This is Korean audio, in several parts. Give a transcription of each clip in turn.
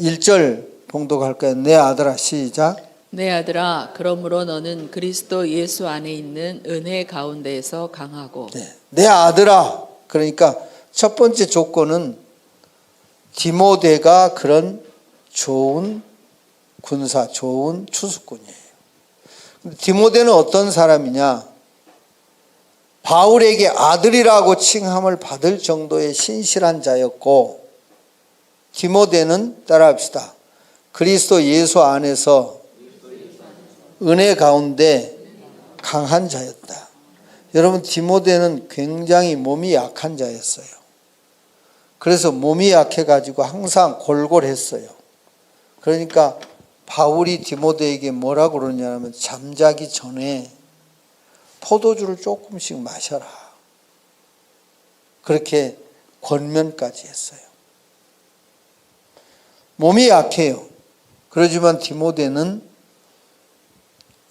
1절 봉독할까요? 내 아들아 시작. 내 아들아 그러므로 너는 그리스도 예수 안에 있는 은혜 가운데에서 강하고 네. 내 아들아 그러니까 첫 번째 조건은 디모데가 그런 좋은 군사, 좋은 추수꾼이에요. 디모데는 어떤 사람이냐? 바울에게 아들이라고 칭함을 받을 정도의 신실한 자였고 디모데는 따라합시다. 그리스도 예수 안에서 은혜 가운데 강한 자였다. 여러분 디모데는 굉장히 몸이 약한 자였어요. 그래서 몸이 약해 가지고 항상 골골했어요. 그러니까 바울이 디모데에게 뭐라고 그러냐면 잠자기 전에 포도주를 조금씩 마셔라. 그렇게 권면까지 했어요. 몸이 약해요. 그러지만 디모데는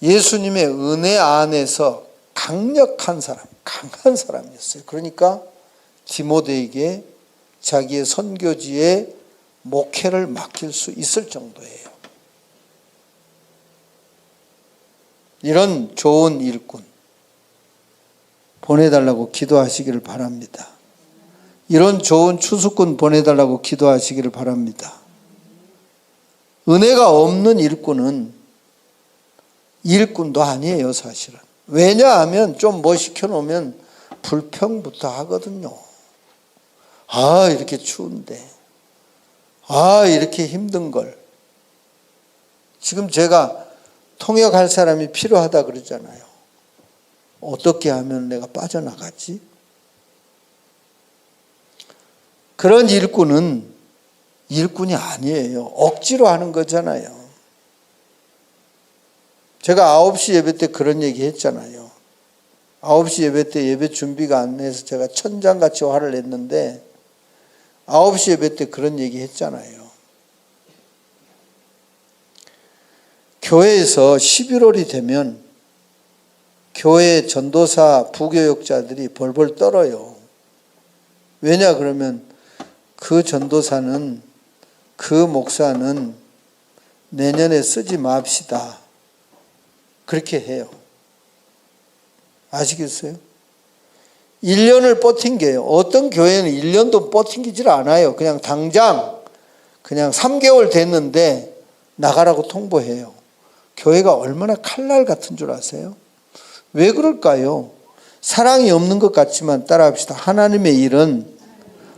예수님의 은혜 안에서 강력한 사람, 강한 사람이었어요. 그러니까 디모데에게 자기의 선교지에 목회를 맡길 수 있을 정도예요. 이런 좋은 일꾼 보내달라고 기도하시기를 바랍니다. 이런 좋은 추수꾼 보내달라고 기도하시기를 바랍니다. 은혜가 없는 일꾼은 일꾼도 아니에요, 사실은. 왜냐하면 좀 뭐 시켜놓으면 불평부터 하거든요. 아, 이렇게 추운데. 아, 이렇게 힘든 걸. 지금 제가 통역할 사람이 필요하다 그러잖아요. 어떻게 하면 내가 빠져나가지? 그런 일꾼은 일꾼이 아니에요. 억지로 하는 거잖아요. 제가 9시 예배 때 그런 얘기 했잖아요. 9시 예배 때 예배 준비가 안 돼서 제가 천장같이 화를 냈는데 9시 예배 때 그런 얘기 했잖아요. 교회에서 11월이 되면 교회 전도사 부교역자들이 벌벌 떨어요. 왜냐 그러면 그 전도사는 그 목사는 내년에 쓰지 맙시다. 그렇게 해요. 아시겠어요? 1년을 버틴게요. 어떤 교회는 1년도 버틴기질 않아요. 그냥 당장 그냥 3개월 됐는데 나가라고 통보해요. 교회가 얼마나 칼날 같은 줄 아세요? 왜 그럴까요? 사랑이 없는 것 같지만 따라합시다. 하나님의 일은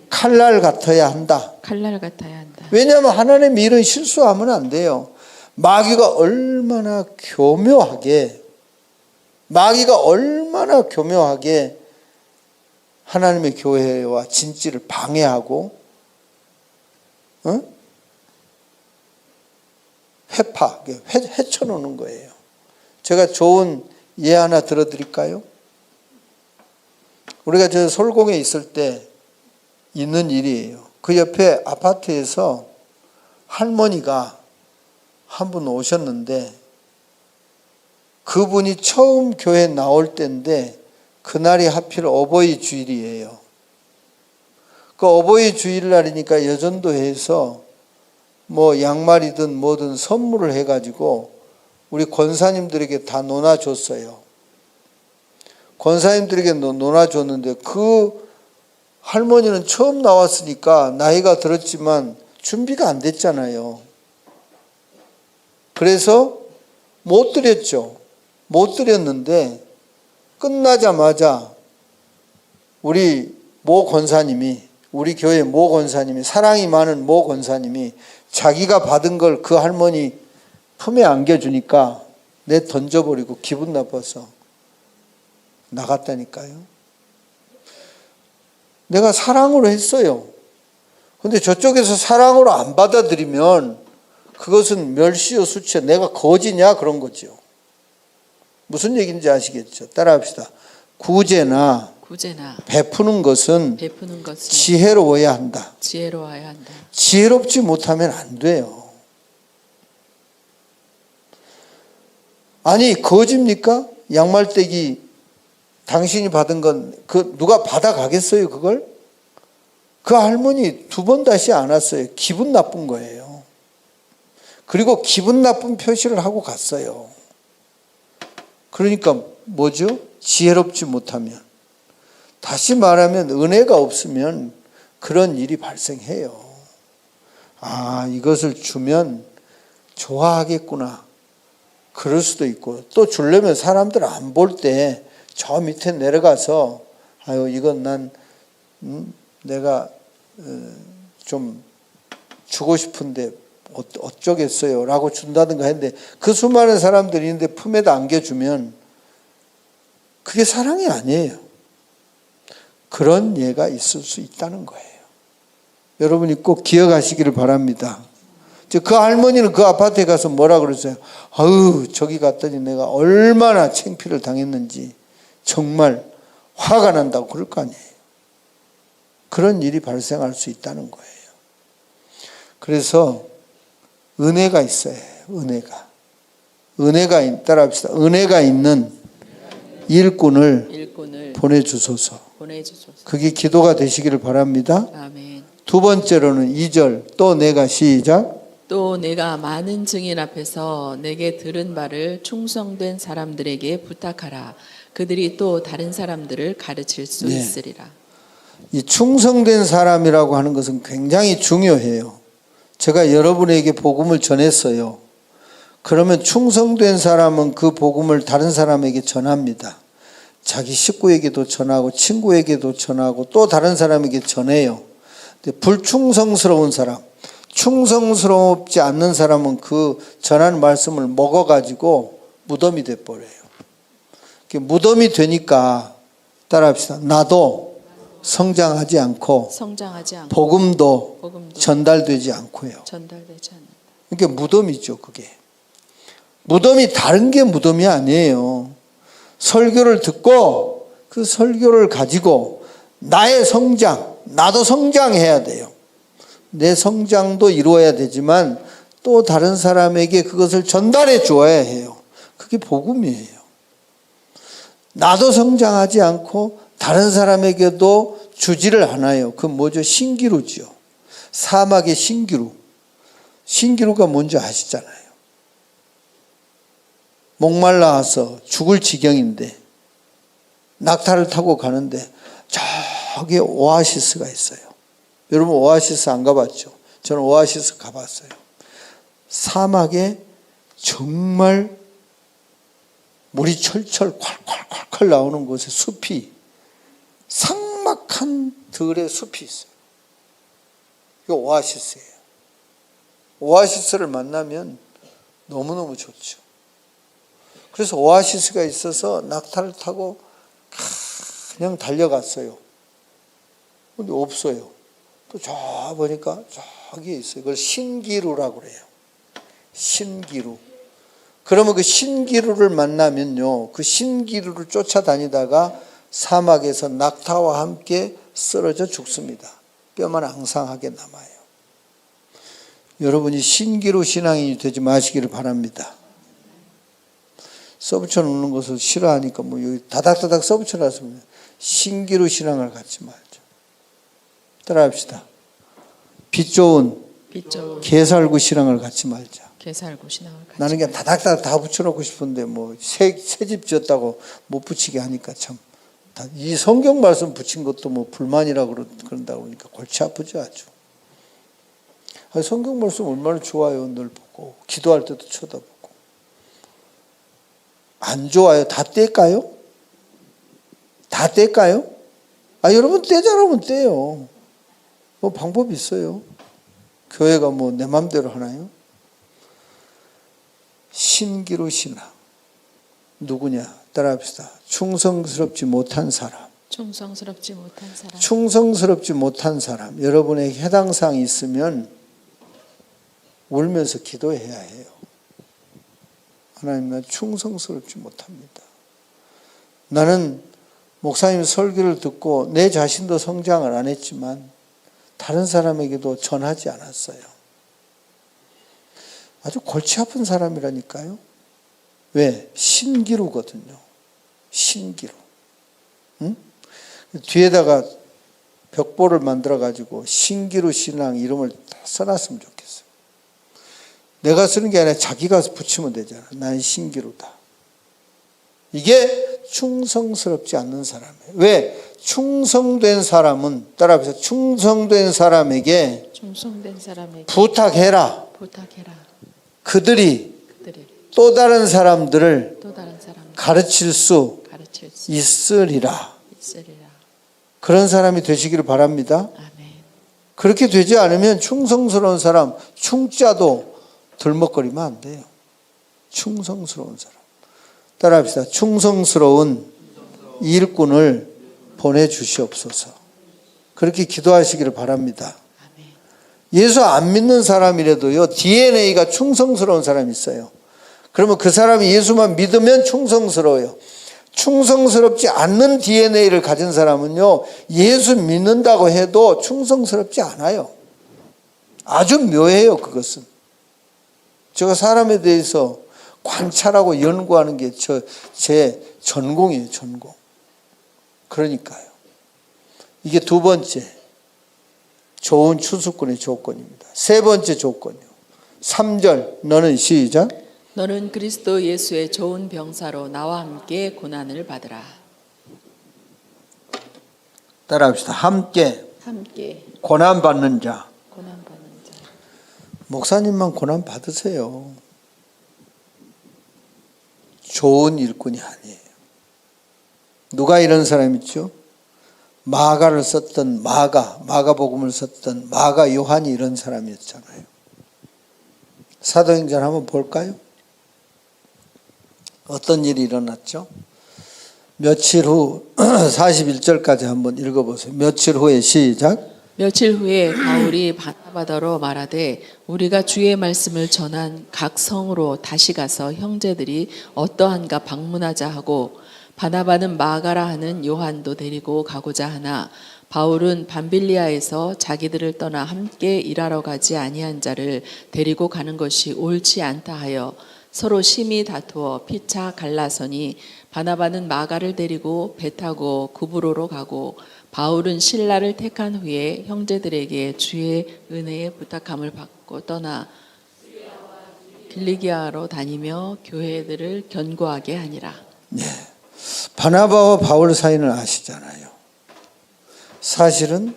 칼날 같아야 한다. 칼날 같아야 한다. 왜냐하면 하나님의 일은 실수하면 안 돼요. 마귀가 얼마나 교묘하게, 마귀가 얼마나 교묘하게 하나님의 교회와 진지를 방해하고, 어? 회파, 회, 헤쳐놓는 거예요. 제가 좋은 예 하나 들어드릴까요? 우리가 저 솔공에 있을 때 있는 일이에요. 그 옆에 아파트에서 할머니가 한 분 오셨는데 그분이 처음 교회 나올 때인데 그날이 하필 어버이 주일이에요. 그 어버이 주일날이니까 여전도에서 뭐 양말이든 뭐든 선물을 해가지고 우리 권사님들에게 다 논아줬어요. 권사님들에게 논아줬는데 그 할머니는 처음 나왔으니까 나이가 들었지만 준비가 안 됐잖아요. 그래서 못 드렸죠. 못 드렸는데 끝나자마자 우리 모 권사님이 우리 교회 모 권사님이 사랑이 많은 모 권사님이 자기가 받은 걸 그 할머니 품에 안겨주니까 내 던져버리고 기분 나빠서 나갔다니까요. 내가 사랑으로 했어요. 근데 저쪽에서 사랑으로 안 받아들이면 그것은 멸시요 수치요. 내가 거지냐 그런 거죠. 무슨 얘기인지 아시겠죠? 따라합시다. 구제나 구제나 베푸는 것은 베푸는 것은 지혜로워야 한다. 지혜로워야 한다. 지혜롭지 못하면 안 돼요. 아니 거짓입니까? 양말떼기 당신이 받은 건 그 누가 받아가겠어요 그걸? 그 할머니 두 번 다시 안 왔어요. 기분 나쁜 거예요. 그리고 기분 나쁜 표시를 하고 갔어요. 그러니까 뭐죠? 지혜롭지 못하면. 다시 말하면 은혜가 없으면 그런 일이 발생해요. 아, 이것을 주면 좋아하겠구나. 그럴 수도 있고 또 주려면 사람들 안 볼 때 저 밑에 내려가서 아유 이건 난 음, 내가 어, 좀 주고 싶은데 어- 어쩌겠어요 라고 준다든가 했는데 그 수많은 사람들이 있는데 품에다 안겨주면 그게 사랑이 아니에요. 그런 예가 있을 수 있다는 거예요. 여러분이 꼭 기억하시기를 바랍니다. 그 할머니는 그 아파트에 가서 뭐라 그랬어요? 아유, 저기 갔더니 내가 얼마나 창피를 당했는지 정말 화가 난다고 그럴 거 아니에요. 그런 일이 발생할 수 있다는 거예요. 그래서 은혜가 있어야 해요. 은혜가. 은혜가 있, 따라 합시다. 은혜가 있는 일꾼을 일꾼을 보내주소서. 보내주소서. 그게 기도가 되시기를 바랍니다. 아멘. 두 번째로는 2절 또 내가 시작 또 내가 많은 증인 앞에서 내게 들은 바를 충성된 사람들에게 부탁하라. 그들이 또 다른 사람들을 가르칠 수 네. 있으리라. 이 충성된 사람이라고 하는 것은 굉장히 중요해요. 제가 여러분에게 복음을 전했어요. 그러면 충성된 사람은 그 복음을 다른 사람에게 전합니다. 자기 식구에게도 전하고 친구에게도 전하고 또 다른 사람에게 전해요. 근데 불충성스러운 사람, 충성스럽지 않는 사람은 그 전하는 말씀을 먹어가지고 무덤이 돼버려요. 무덤이 되니까 따라합시다. 나도 성장하지 않고 성장하지 않고 복음도 복음도 전달되지 않고요. 전달되지 않는다. 그러니까 무덤이죠, 그게. 무덤이 다른 게 무덤이 아니에요. 설교를 듣고 그 설교를 가지고 나의 성장, 나도 성장해야 돼요. 내 성장도 이루어야 되지만 또 다른 사람에게 그것을 전달해 주어야 해요. 그게 복음이에요. 나도 성장하지 않고 다른 사람에게도 주지를 않아요. 그 뭐죠? 신기루지요. 사막의 신기루. 신기루가 뭔지 아시잖아요. 목말라서 죽을 지경인데 낙타를 타고 가는데 저기 오아시스가 있어요. 여러분 오아시스 안 가봤죠? 저는 오아시스 가봤어요. 사막에 정말 물이 철철 콸콸콸콸 나오는 곳에 숲이 삭막한 들의 숲이 있어요. 이거 오아시스예요. 오아시스를 만나면 너무너무 좋죠. 그래서 오아시스가 있어서 낙타를 타고 그냥 달려갔어요. 근데 없어요. 또 저 보니까 저기에 있어요. 그걸 신기루라고 그래요. 신기루. 그러면 그 신기루를 만나면요. 그 신기루를 쫓아다니다가 사막에서 낙타와 함께 쓰러져 죽습니다. 뼈만 앙상하게 남아요. 여러분이 신기루 신앙인이 되지 마시기를 바랍니다. 써붙여 놓는 것을 싫어하니까 뭐 여기 다닥다닥 써붙여 놨으면 신기루 신앙을 갖지 말죠. 따라합시다. 빛 좋은 개살구 신앙을 갖지 말자. 개살고 신앙을 가지. 나는 그냥 다닥다닥 다 붙여놓고 싶은데 뭐새새집 지었다고 못 붙이게 하니까 참. 다- 이 성경 말씀 붙인 것도 뭐 불만이라고 그러- 그런다고 그러니까 골치 아프죠 아주. 아니, 성경 말씀 얼마나 좋아요 늘 보고 기도할 때도 쳐다보고. 안 좋아요 다 뗄까요? 다 뗄까요? 아 여러분 떼자라면 떼요. 뭐 방법이 있어요. 교회가 뭐 내 맘대로 하나요? 신기루 신앙. 누구냐? 따라합시다. 충성스럽지 못한 사람. 충성스럽지 못한 사람. 충성스럽지 못한 사람. 여러분의 해당 사항이 있으면 울면서 기도해야 해요. 하나님 나 충성스럽지 못합니다. 나는 목사님 설교를 듣고 내 자신도 성장을 안 했지만 다른 사람에게도 전하지 않았어요. 아주 골치 아픈 사람이라니까요. 왜? 신기루거든요. 신기루. 응? 뒤에다가 벽보를 만들어 가지고 신기루 신앙 이름을 다 써놨으면 좋겠어요. 내가 쓰는 게 아니라 자기가 붙이면 되잖아. 난 신기루다. 이게 충성스럽지 않는 사람이에요. 왜? 충성된 사람은 따라합시다. 충성된 사람에게 충성된 사람에게 부탁해라. 부탁해라. 그들이 그들을 또 다른 사람들을 또 다른 사람 가르칠 수 가르칠 수 있으리라. 있으리라. 그런 사람이 되시기를 바랍니다. 아멘. 그렇게 되지 않으면 충성스러운 사람, 충자도 들먹거리면 안 돼요. 충성스러운 사람. 따라합시다. 충성스러운 일꾼을 보내주시옵소서. 그렇게 기도하시기를 바랍니다. 예수 안 믿는 사람이라도요, DNA가 충성스러운 사람이 있어요. 그러면 그 사람이 예수만 믿으면 충성스러워요. 충성스럽지 않는 DNA를 가진 사람은요, 예수 믿는다고 해도 충성스럽지 않아요. 아주 묘해요, 그것은. 제가 사람에 대해서 관찰하고 연구하는 게 저, 제 전공이에요, 전공. 그러니까요. 이게 두 번째, 좋은 추수꾼의 조건입니다. 세 번째 조건이요. 3절, 너는 시작. 너는 그리스도 예수의 좋은 병사로 나와 함께 고난을 받으라. 따라합시다. 함께 함께 고난 받는 자. 고난 받는 자. 목사님만 고난 받으세요. 좋은 일꾼이 아니에요. 누가 이런 사람 있죠? 마가를 썼던 마가, 마가복음을 썼던 마가 요한이 이런 사람이었잖아요. 사도행전 한번 볼까요? 어떤 일이 일어났죠? 며칠 후 41절까지 한번 읽어보세요. 며칠 후에 시작. 며칠 후에 바울이 바나바더로 말하되 우리가 주의 말씀을 전한 각 성으로 다시 가서 형제들이 어떠한가 방문하자 하고 바나바는 마가라 하는 요한도 데리고 가고자 하나 바울은 밤빌리아에서 자기들을 떠나 함께 일하러 가지 아니한 자를 데리고 가는 것이 옳지 않다 하여 서로 심히 다투어 피차 갈라서니 바나바는 마가를 데리고 배 타고 구브로로 가고 바울은 신라를 택한 후에 형제들에게 주의 은혜에 부탁함을 받고 떠나 길리기아로 다니며 교회들을 견고하게 하니라. 예. 바나바와 바울 사이는 아시잖아요. 사실은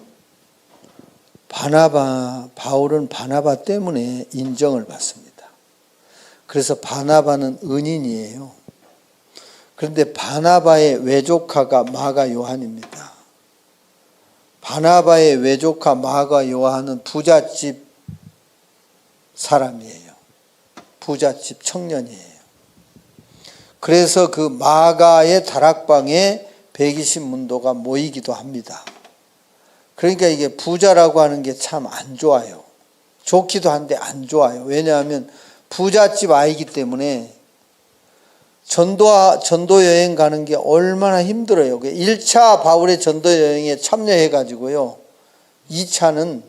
바나바 바울은 바나바 때문에 인정을 받습니다. 그래서 바나바는 은인이에요. 그런데 바나바의 외조카가 마가 요한입니다. 바나바의 외조카 마가 요한은 부잣집 사람이에요. 부잣집 청년이에요. 그래서 그 마가의 다락방에 120문도가 모이기도 합니다. 그러니까 이게 부자라고 하는 게 참 안 좋아요. 좋기도 한데 안 좋아요. 왜냐하면 부잣집 아이기 때문에 전도, 전도 여행 가는 게 얼마나 힘들어요. 1차 바울의 전도 여행에 참여해 가지고요. 2차는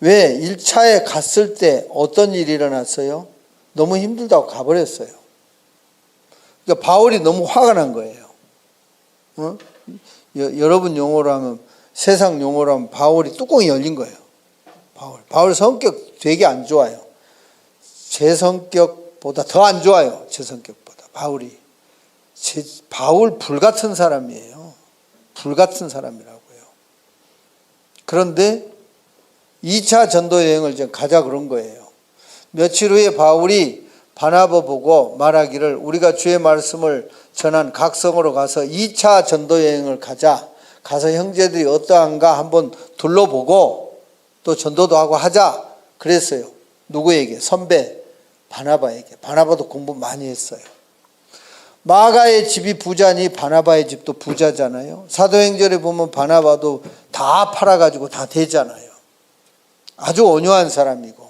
왜 1차에 갔을 때 어떤 일이 일어났어요? 너무 힘들다고 가버렸어요. 그러니까 바울이 너무 화가 난 거예요. 어? 여, 여러분 용어로 하면 세상 용어로 하면 바울이 뚜껑이 열린 거예요. 바울. 바울 성격 되게 안 좋아요. 제 성격보다 더 안 좋아요. 제 성격보다. 바울이. 제, 바울 불 같은 사람이에요. 불 같은 사람이라고요. 그런데 2차 전도 여행을 이제 가자 그런 거예요. 며칠 후에 바울이 바나바 보고 말하기를 우리가 주의 말씀을 전한 각성으로 가서 2차 전도 여행을 가자. 가서 형제들이 어떠한가 한번 둘러보고 또 전도도 하고 하자. 그랬어요. 누구에게? 선배 바나바에게. 바나바도 공부 많이 했어요. 마가의 집이 부자니 바나바의 집도 부자잖아요. 사도행전에 보면 바나바도 다 팔아가지고 다 되잖아요. 아주 온유한 사람이고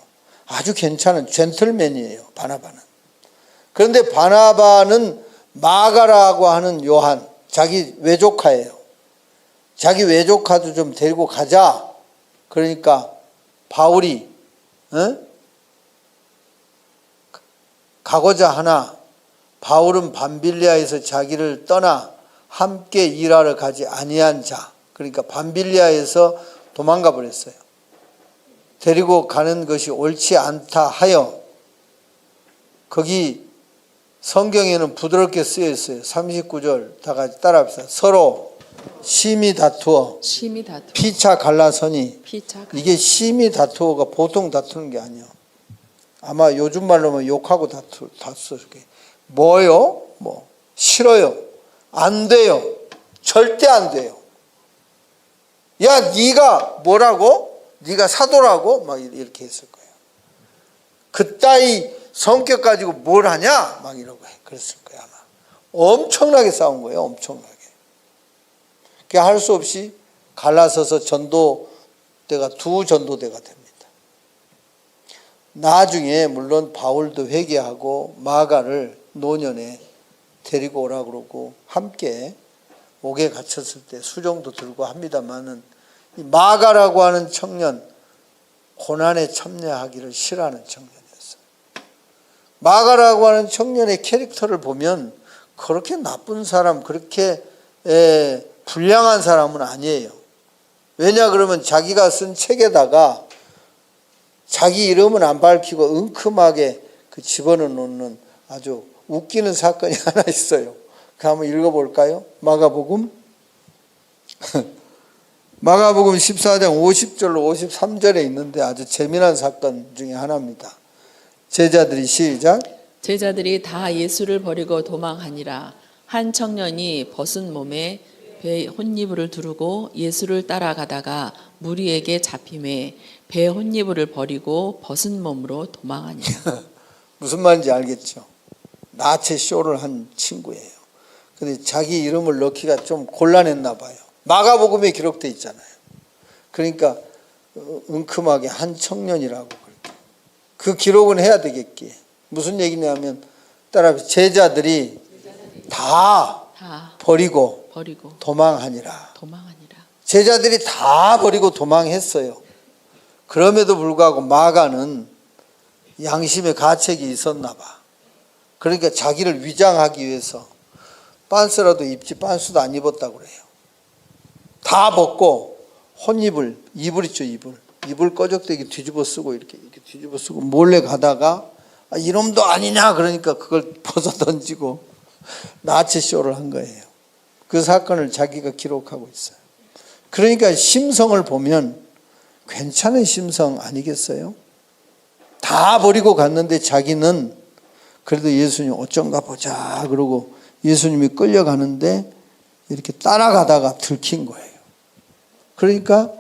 아주 괜찮은 젠틀맨이에요. 바나바는. 그런데 바나바는 마가라고 하는 요한 자기 외조카예요. 자기 외조카도 좀 데리고 가자. 그러니까 바울이 어? 가고자 하나 바울은 밤빌리아에서 자기를 떠나 함께 일하러 가지 아니한 자. 그러니까 밤빌리아에서 도망가 버렸어요. 데리고 가는 것이 옳지 않다 하여 거기 성경에는 부드럽게 쓰여 있어요. 39절 다 같이 따라합시다. 서로 심히 다투어 심히 다투 피차 갈라서니 피차 이게 심히 다투어가 보통 다투는 게 아니야. 아마 요즘 말로면 욕하고 다투 다투 게 뭐요? 뭐 싫어요. 안 돼요. 절대 안 돼요. 야, 네가 뭐라고? 네가 사도라고? 막 이렇게 했을 거예요. 그따위 성격 가지고 뭘 하냐? 막 이러고 해. 그랬을 거야, 아마. 엄청나게 싸운 거예요, 엄청나게. 그할수 없이 갈라서서 전도대가 두 전도대가 됩니다. 나중에 물론 바울도 회개하고 마가를 노년에 데리고 오라 그러고 함께 옥에 갇혔을 때 수종도 들고 합니다만은 이 마가라고 하는 청년 고난에 참여하기를 싫어하는 청년이었어요. 마가라고 하는 청년의 캐릭터를 보면 그렇게 나쁜 사람, 그렇게 에, 불량한 사람은 아니에요. 왜냐 그러면 자기가 쓴 책에다가 자기 이름은 안 밝히고 은큼하게 그 집어넣어 놓는 아주 웃기는 사건이 하나 있어요. 그 한번 읽어볼까요? 마가복음 마가복음 14장 50절로 53절에 있는데 아주 재미난 사건 중에 하나입니다. 제자들이 시작 제자들이 다 예수를 버리고 도망하니라 한 청년이 벗은 몸에 배 혼이불을 두르고 예수를 따라가다가 무리에게 잡힘에 배 혼이불을 버리고 벗은 몸으로 도망하니라 무슨 말인지 알겠죠? 나체 쇼를 한 친구예요. 근데 자기 이름을 넣기가 좀 곤란했나 봐요. 마가복음에 기록돼 있잖아요. 그러니까 어, 은큼하게 한 청년이라고 그렇게. 그 기록은 해야 되겠기에 무슨 얘기냐면 따라 제자들이 다 다 버리고 버리고 도망하니라. 도망하니라 제자들이 다 버리고 도망했어요. 그럼에도 불구하고 마가는 양심의 가책이 있었나 봐. 그러니까 자기를 위장하기 위해서 빤스라도 입지 빤스도 안 입었다고 그래요. 다 벗고 혼입을 이불 있죠 이불 이불 꺼적대기 뒤집어 쓰고 이렇게 이렇게 뒤집어 쓰고 몰래 가다가 아, 이놈도 아니냐 그러니까 그걸 벗어 던지고 나치 쇼를 한 거예요. 그 사건을 자기가 기록하고 있어요. 그러니까 심성을 보면 괜찮은 심성 아니겠어요? 다 버리고 갔는데 자기는 그래도 예수님 어쩐가 보자 그러고 예수님이 끌려가는데 이렇게 따라가다가 들킨 거예요. 그러니까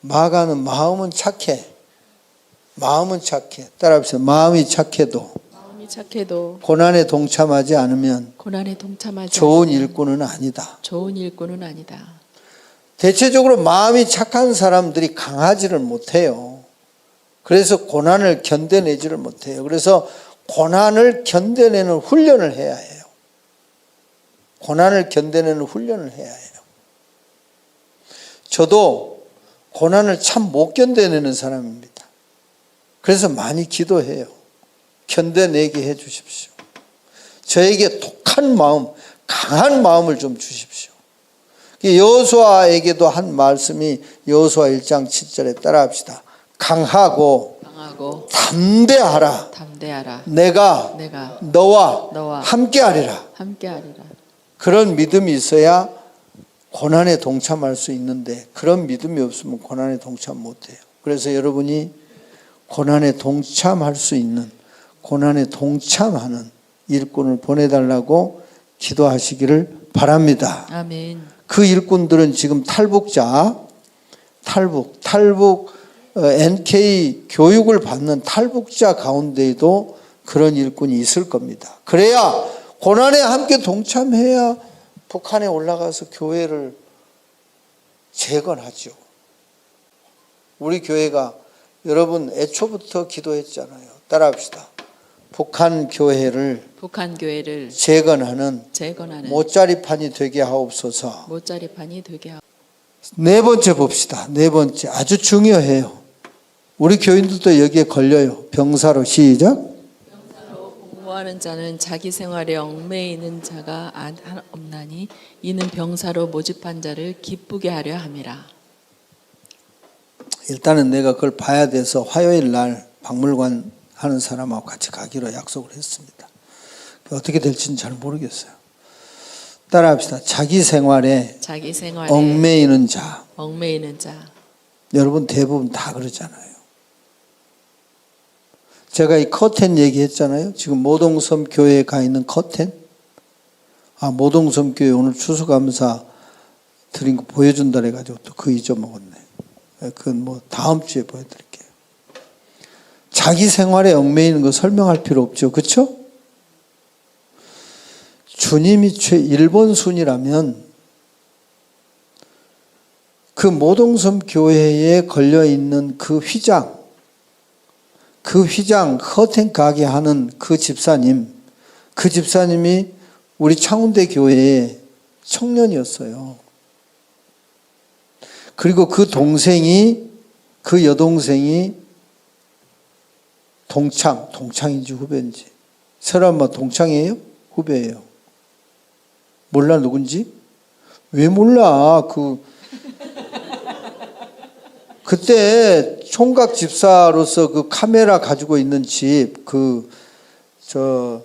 마가는 마음은 착해. 마음은 착해. 따라합시다. 마음이 착해도 마음이 착해도 고난에 동참하지 않으면 고난에 동참하지 좋은 일꾼은 아니다. 좋은 일꾼은 아니다 대체적으로 마음이 착한 사람들이 강하지를 못해요. 그래서 고난을 견뎌내지를 못해요. 그래서 고난을 견뎌내는 훈련을 해야 해요. 고난을 견뎌내는 훈련을 해야 해요. 저도 고난을 참 못 견뎌내는 사람입니다. 그래서 많이 기도해요. 견뎌내게 해 주십시오. 저에게 독한 마음, 강한 마음을 좀 주십시오. 여호수아에게도 한 말씀이 여호수아 1장 7절에 따라합시다. 강하고 강하고 담대하라. 담대하라 내가 내가 너와 너와 함께하리라. 함께하리라 그런 믿음이 있어야 고난에 동참할 수 있는데 그런 믿음이 없으면 고난에 동참 못해요. 그래서 여러분이 고난에 동참할 수 있는 고난에 동참하는 일꾼을 보내달라고 기도하시기를 바랍니다. 아멘 그 일꾼들은 지금 탈북자, 탈북, 탈북 어, NK 교육을 받는 탈북자 가운데에도 그런 일꾼이 있을 겁니다. 그래야 고난에 함께 동참해야 북한에 올라가서 교회를 재건하죠. 우리 교회가 여러분 애초부터 기도했잖아요. 따라합시다. 북한 교회를 북한 교회를 재건하는 재건하는 모짜리판이 되게 하옵소서. 못자리판이 되게 하고 네 번째 봅시다. 네 번째. 아주 중요해요. 우리 교인들도 여기에 걸려요. 병사로 시작. 공모하는 자는 자기 생활에 얽매이는 자가 안- 한- 없나니 이는 병사로 모집한 자를 기쁘게 하려 함이라 일단은 내가 그걸 봐야 돼서 화요일 날 박물관 하는 사람하고 같이 가기로 약속을 했습니다. 어떻게 될지는 잘 모르겠어요. 따라합시다. 자기 생활에 자기 생활에 얽매이는 자. 얽매이는 자. 여러분 대부분 다 그러잖아요. 제가 이 커튼 얘기했잖아요. 지금 모동섬 교회에 가 있는 커튼. 아, 모동섬 교회 오늘 추수감사 드린 거 보여준다 해가지고 또 그 잊어먹었네. 그건 뭐 다음 주에 보여드릴게요. 자기 생활에 얽매이는 거 설명할 필요 없죠. 그렇죠? 주님이 최 1번 순이라면 그 모동섬 교회에 걸려 있는 그 휘장, 그 휘장 커튼 가게 하는 그 집사님, 그 집사님이 우리 창운대 교회의 청년이었어요. 그리고 그 동생이 그 여동생이 동창, 동창인지 후배인지. 설아마 동창이에요? 후배예요. 몰라 누군지? 왜 몰라? 그 그때 총각 집사로서 그 카메라 가지고 있는 집, 그, 저,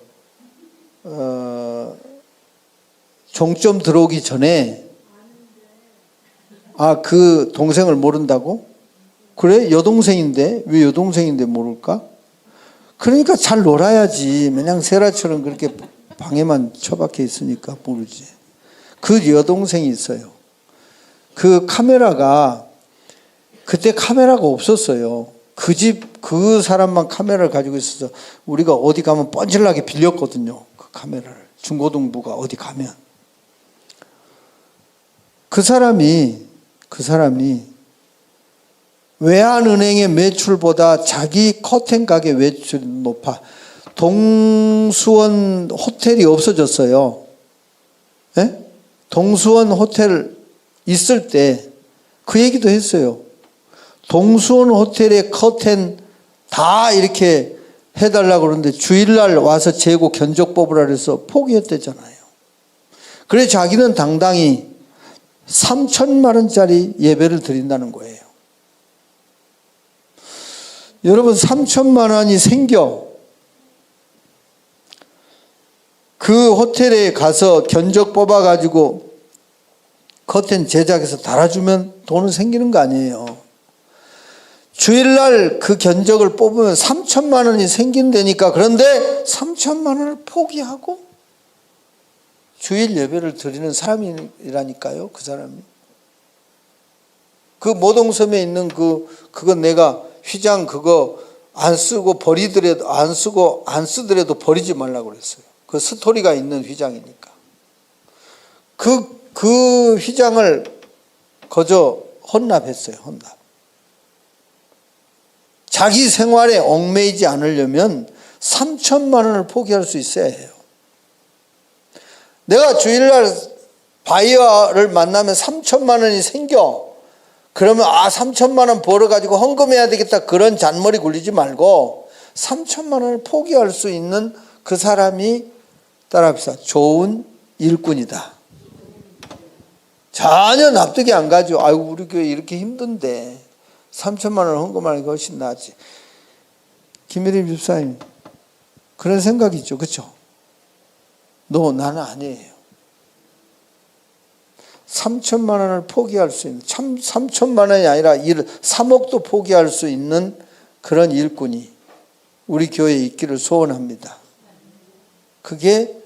어, 종점 들어오기 전에, 아, 그 동생을 모른다고? 그래? 여동생인데? 왜 여동생인데 모를까? 그러니까 잘 놀아야지. 그냥 세라처럼 그렇게 방에만 처박혀 있으니까 모르지. 그 여동생이 있어요. 그 카메라가 그때 카메라가 없었어요. 그 집, 그 사람만 카메라를 가지고 있어서 우리가 어디 가면 뻔질나게 빌렸거든요. 그 카메라를. 중고등부가 어디 가면. 그 사람이, 그 사람이 외환은행의 매출보다 자기 커튼 가게 매출이 높아. 동수원 호텔이 없어졌어요. 예? 동수원 호텔 있을 때 그 얘기도 했어요. 동수원 호텔의 커튼 다 이렇게 해달라고 그러는데 주일날 와서 재고 견적 뽑으라 그래서 포기했대잖아요. 그래서 자기는 당당히 3천만 원짜리 예배를 드린다는 거예요. 여러분 3천만 원이 생겨 그 호텔에 가서 견적 뽑아 가지고 커튼 제작해서 달아주면 돈은 생기는 거 아니에요. 주일날 그 견적을 뽑으면 3천만 원이 생긴다니까 그런데 3천만 원을 포기하고 주일 예배를 드리는 사람이라니까요. 그 사람이. 그 모동섬에 있는 그 그건 내가 휘장 그거 안 쓰고 버리더라도 안 쓰고 안 쓰더라도 버리지 말라고 그랬어요. 그 스토리가 있는 휘장이니까. 그그 휘장을 거저 헌납했어요. 헌납. 자기 생활에 얽매이지 않으려면 3천만 원을 포기할 수 있어야 해요. 내가 주일날 바이어를 만나면 3천만 원이 생겨. 그러면 아 3천만 원 벌어가지고 헌금해야 되겠다 그런 잔머리 굴리지 말고 3천만 원을 포기할 수 있는 그 사람이 따라합시다. 좋은 일꾼이다. 전혀 납득이 안 가죠. 아이고 우리 교회 이렇게 힘든데 3천만 원 헌금하는 게 훨씬 낫지. 김일임 집사님 그런 생각이 있죠. 그렇죠? 너 나는 아니에요. 3천만 원을 포기할 수 있는 참 3천만 원이 아니라 1, 3억도 포기할 수 있는 그런 일꾼이 우리 교회에 있기를 소원합니다. 그게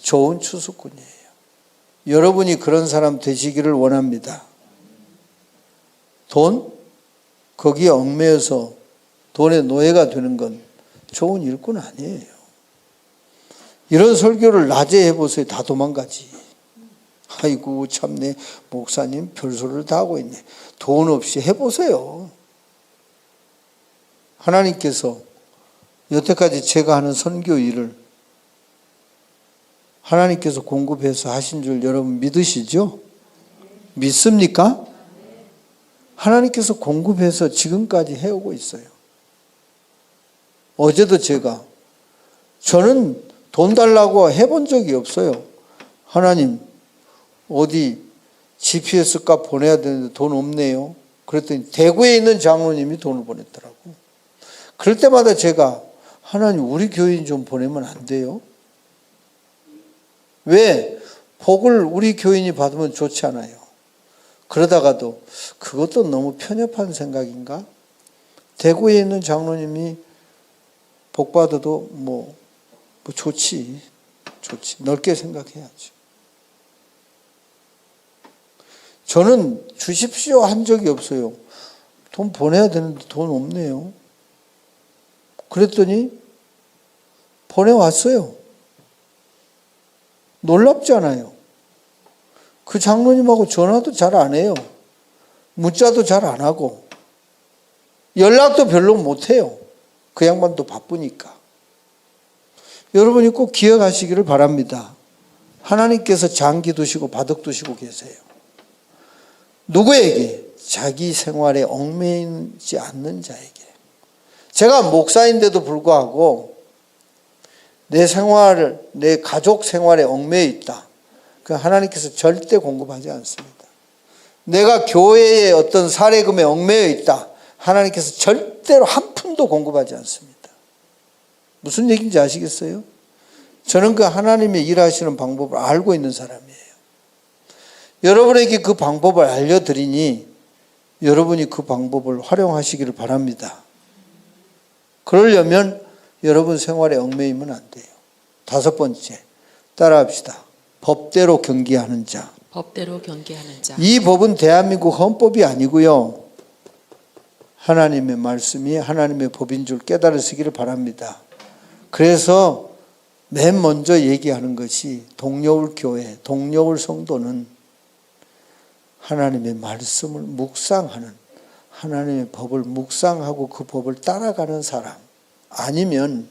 좋은 추수꾼이에요. 여러분이 그런 사람 되시기를 원합니다. 돈 거기에 얽매여서 돈의 노예가 되는 건 좋은 일꾼 아니에요. 이런 설교를 낮에 해보세요. 다 도망가지. 아이고 참내 목사님 별소리를 다 하고 있네. 돈 없이 해보세요. 하나님께서 여태까지 제가 하는 선교 일을 하나님께서 공급해서 하신 줄 여러분 믿으시죠? 믿습니까? 하나님께서 공급해서 지금까지 해오고 있어요. 어제도 제가 저는 돈 달라고 해본 적이 없어요. 하나님 어디 GPS 값 보내야 되는데 돈 없네요. 그랬더니 대구에 있는 장로님이 돈을 보냈더라고. 그럴 때마다 제가 하나님 우리 교인 좀 보내면 안 돼요? 왜? 복을 우리 교인이 받으면 좋지 않아요. 그러다가도 그것도 너무 편협한 생각인가? 대구에 있는 장로님이 복 받아도 뭐, 뭐 좋지. 좋지. 넓게 생각해야지. 저는 주십시오 한 적이 없어요. 돈 보내야 되는데 돈 없네요. 그랬더니 보내왔어요. 놀랍잖아요. 그 장로님하고 전화도 잘 안 해요. 문자도 잘 안 하고 연락도 별로 못 해요. 그 양반도 바쁘니까. 여러분이 꼭 기억하시기를 바랍니다. 하나님께서 장기 두시고 바둑 두시고 계세요. 누구에게? 자기 생활에 얽매이지 않는 자에게. 제가 목사인데도 불구하고 내 생활을, 내 가족 생활에 얽매여 있다. 그 하나님께서 절대 공급하지 않습니다. 내가 교회의 어떤 사례금에 얽매여 있다. 하나님께서 절대로 한 푼도 공급하지 않습니다. 무슨 얘기인지 아시겠어요? 저는 그 하나님의 일하시는 방법을 알고 있는 사람이에요. 여러분에게 그 방법을 알려드리니 여러분이 그 방법을 활용하시기를 바랍니다. 그러려면 여러분 생활에 얽매이면 안 돼요. 다섯 번째, 따라합시다. 법대로 경기하는 자. 법대로 경계하는 자. 이 법은 대한민국 헌법이 아니고요. 하나님의 말씀이 하나님의 법인 줄 깨달으시기를 바랍니다. 그래서 맨 먼저 얘기하는 것이 동료울 교회, 동료울 성도는 하나님의 말씀을 묵상하는 하나님의 법을 묵상하고 그 법을 따라가는 사람 아니면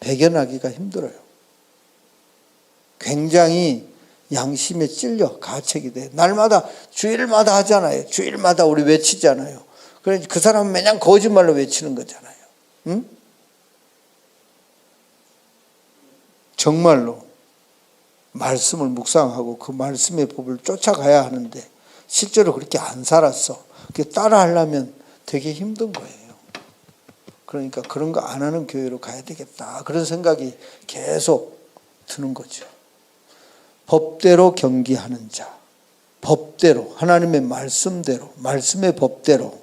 배견하기가 힘들어요. 굉장히 양심에 찔려 가책이 돼. 날마다 주일마다 하잖아요. 주일마다 우리 외치잖아요. 그래 그 사람은 매년 거짓말로 외치는 거잖아요. 응? 정말로 말씀을 묵상하고 그 말씀의 법을 쫓아가야 하는데 실제로 그렇게 안 살았어. 그게 따라 하려면 되게 힘든 거예요. 그러니까 그런 거 안 하는 교회로 가야 되겠다. 그런 생각이 계속 드는 거죠. 법대로 경기하는 자. 법대로, 하나님의 말씀대로, 말씀의 법대로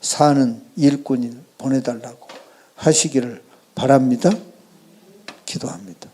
사는 일꾼을 보내달라고 하시기를 바랍니다. 기도합니다.